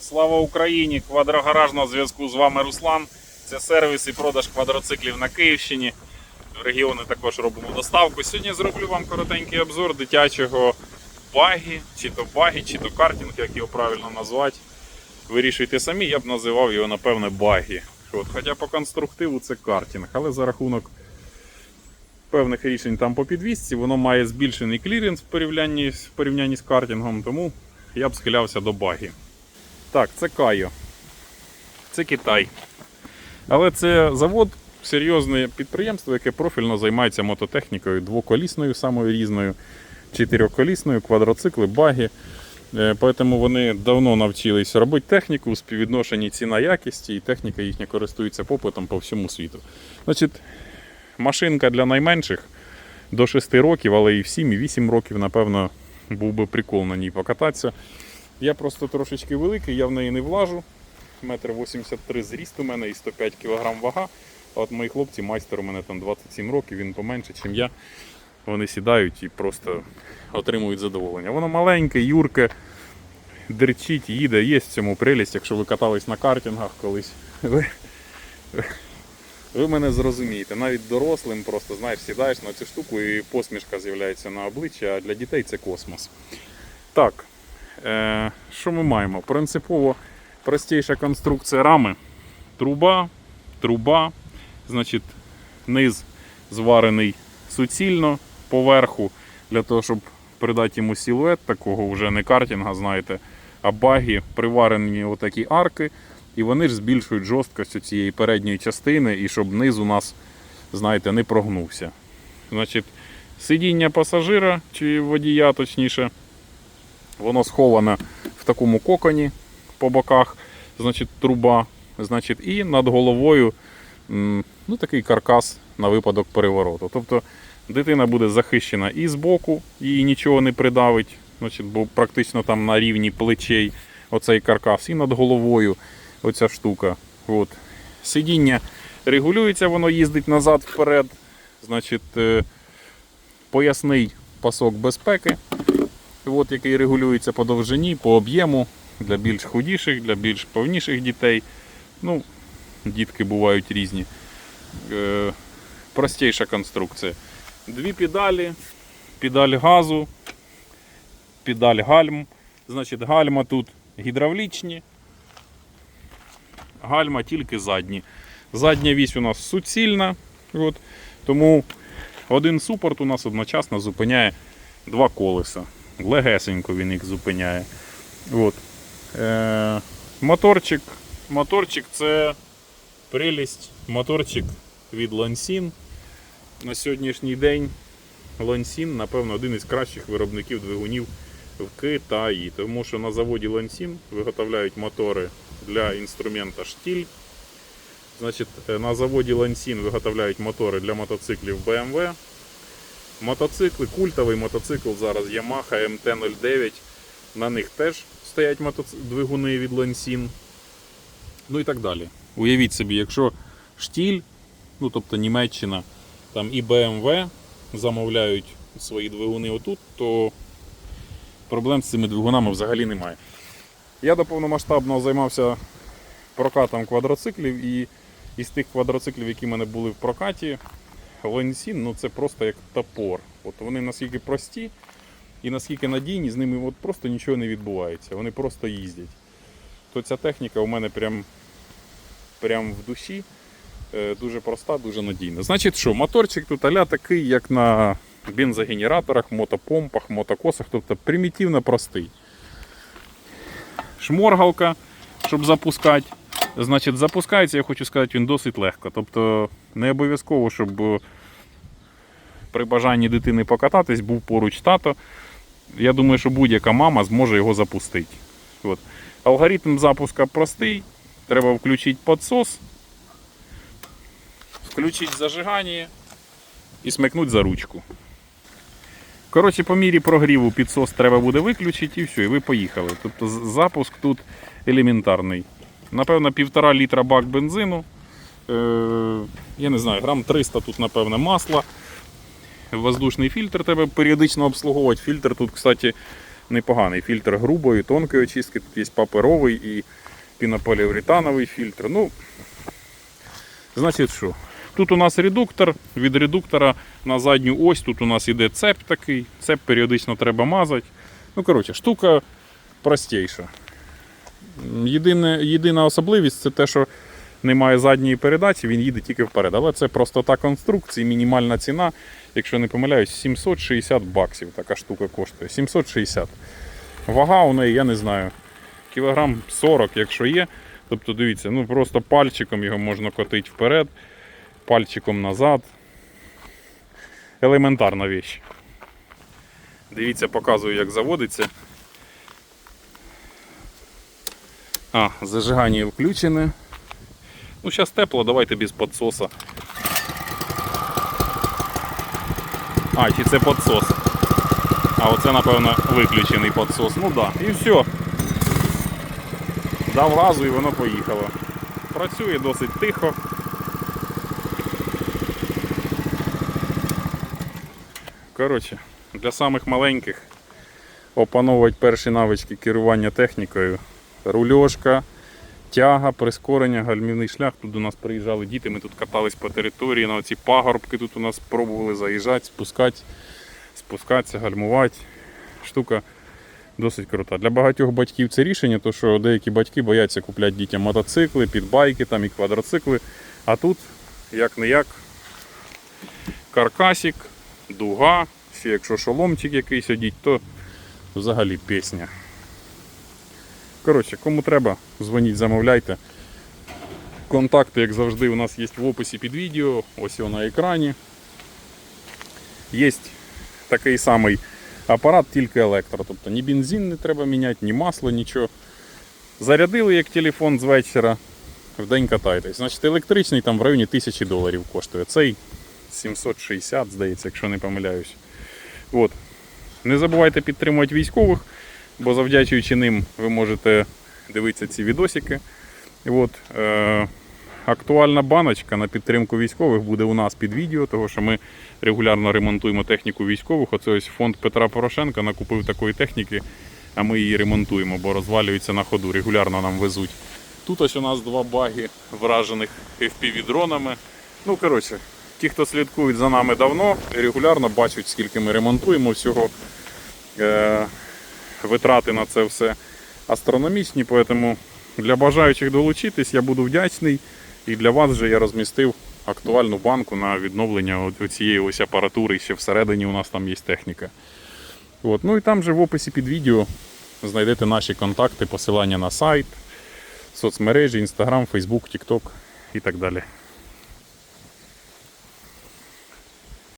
Слава Україні! Квадрогараж на зв'язку з вами Руслан. Це сервіс і продаж квадроциклів на Київщині. В регіони також робимо доставку. Сьогодні зроблю вам коротенький обзор дитячого багі, чи то багі, чи то картинг, як його правильно назвати. Вирішуйте самі, я б називав його, напевне, багі. От, хоча по конструктиву це картинг, але за рахунок певних рішень там по підвісці, воно має збільшений кліренс в порівнянні, в порівнянні з картингом, тому я б схилявся до багі. Так, це Кайо. Це Китай. Але це завод, серйозне підприємство, яке профільно займається мототехнікою двоколісною, самою різною, чотирьохколісною, квадроцикли, баги. Е, Тому вони давно навчились робити техніку у співвідношенні ціна якісті, і техніка їхня користується попитом по всьому світу. Значить, машинка для найменших до 6 років, але і в 7, і 8 років, напевно, був би прикол на ній покататися. Я просто трошечки великий, я в неї не влажу. Метр 83 зріст у мене і 105 кг вага. А от мої хлопці, майстер у мене там 27 років, він поменше, ніж я. Вони сідають і просто отримують задоволення. Воно маленьке, юрке, дерчить, їде, є в цьому прелість, якщо ви катались на картингах колись. Ви, ви мене зрозумієте. Навіть дорослим просто знаєш, сідаєш на цю штуку і посмішка з'являється на обличчі, а для дітей це космос. Так, що ми маємо? Принципово простіша конструкція рами. Труба, труба, значить, низ зварений суцільно поверху, для того, щоб придати йому силует такого вже не картинга, знаєте, а баги, приварені отакі арки, і вони ж збільшують жорсткість цієї передньої частини, і щоб низ у нас, знаєте, не прогнувся. Значить, сидіння пасажира чи водія, точніше, воно сховане в такому коконі по боках, значить, труба, значить, і над головою ну, такий каркас на випадок перевороту. Тобто дитина буде захищена і з боку, їй нічого не придавить, значить, бо практично там на рівні плечей оцей каркас, і над головою оця штука. От. Сидіння регулюється, воно їздить назад вперед. Значить, е, поясний пасок безпеки, от, який регулюється по довжині, по об'єму для більш худіших, для більш повніших дітей. Ну, дітки бувають різні. Е, простіша конструкція. Дві педалі, педаль газу, педаль гальм. Значить, гальма тут гідравлічні, гальма тільки задні. Задня вісь у нас суцільна, от, тому один супорт у нас одночасно зупиняє два колеса. Легесенько він їх зупиняє. От. Е, моторчик. Моторчик це прелість. Моторчик від Лансін. На сьогоднішній день Лансін, напевно, один із кращих виробників двигунів в Китаї. Тому що на заводі Лансін виготовляють мотори для інструмента штіль. Значить, е, на заводі Лансін виготовляють мотори для мотоциклів BMW. Мотоцикли, культовий мотоцикл зараз Yamaha MT-09. На них теж стоять мотоци... двигуни від Lansin. Ну і так далі. Уявіть собі, якщо штіль, ну тобто Німеччина там і BMW замовляють свої двигуни отут, то проблем з цими двигунами взагалі немає. Я до повномасштабного займався прокатом квадроциклів і із тих квадроциклів, які в мене були в прокаті, Ленсін, ну це просто як топор. От вони наскільки прості і наскільки надійні, з ними от просто нічого не відбувається. Вони просто їздять. То ця техніка у мене прям, прям в душі. Е, Дуже проста, дуже надійна. Значить що, моторчик тут аля такий, як на бензогенераторах, мотопомпах, мотокосах, тобто примітивно простий. Шморгалка, щоб запускати. Значить, запускається, я хочу сказати, він досить легко. Тобто не обов'язково, щоб е, при бажанні дитини покататись, був поруч тато. Я думаю, що будь-яка мама зможе його запустити. От. Алгоритм запуска простий. Треба включити підсос, включити зажигання і смикнути за ручку. Коротше, по мірі прогріву підсос треба буде виключити і все, і ви поїхали. Тобто запуск тут елементарний. Напевно, півтора літра бак бензину. Е, я не знаю, грам 300 тут, напевно, масла. Воздушний фільтр треба періодично обслуговувати. Фільтр тут, кстати, непоганий. Фільтр грубої, тонкої очистки. Тут є паперовий і пінополіуретановий фільтр. Ну, значить що? Тут у нас редуктор. Від редуктора на задню ось тут у нас іде цеп такий. Цеп періодично треба мазати. Ну, коротше, штука простіша. Єдине, єдина особливість це те, що немає задньої передачі, він їде тільки вперед. Але це простота конструкції, мінімальна ціна, якщо не помиляюсь, 760 баксів така штука коштує. 760. Вага у неї, я не знаю, кілограм 40, якщо є. Тобто, дивіться, ну просто пальчиком його можна котити вперед, пальчиком назад. Елементарна віч. Дивіться, показую, як заводиться. А, зажигання включене. Ну, зараз тепло, давайте без підсоса. А, чи це підсос? А оце, напевно, виключений підсос. Ну да. і все. Дав разу і воно поїхало. Працює досить тихо. Коротше, для самих маленьких опановувати перші навички керування технікою. Рульошка, тяга, прискорення, гальмівний шлях. Тут до нас приїжджали діти, ми тут катались по території, на ці пагорбки тут у нас пробували заїжджати, спускати, спускатися, гальмувати. Штука досить крута. Для багатьох батьків це рішення, то що деякі батьки бояться купляти дітям мотоцикли, підбайки там і квадроцикли. А тут, як не як, каркасик, дуга, ще якщо шоломчик якийсь одіть, то взагалі пісня. Коротше, кому треба, дзвоніть, замовляйте. Контакти, як завжди, у нас є в описі під відео, ось його на екрані. Є такий самий апарат, тільки електро. Тобто ні бензин не треба міняти, ні масло, нічого. Зарядили як телефон з вечора, в день катаєтесь. Значить, електричний там в районі 1000 доларів коштує. Цей 760, здається, якщо не помиляюсь. От. Не забувайте підтримувати військових, бо завдячуючи ним ви можете дивитися ці відосики. От, е, актуальна баночка на підтримку військових буде у нас під відео, тому що ми регулярно ремонтуємо техніку військових. Оце ось фонд Петра Порошенка накупив такої техніки, а ми її ремонтуємо, бо розвалюється на ходу, регулярно нам везуть. Тут ось у нас два баги вражених FPV-дронами. Ну, коротше, ті, хто слідкують за нами давно, регулярно бачать, скільки ми ремонтуємо всього. Витрати на це все астрономічні, тому для бажаючих долучитись я буду вдячний. І для вас вже я розмістив актуальну банку на відновлення цієї ось апаратури. Ще всередині у нас там є техніка. От. Ну і там же в описі під відео знайдете наші контакти, посилання на сайт, соцмережі, Instagram, Facebook, TikTok і так далі.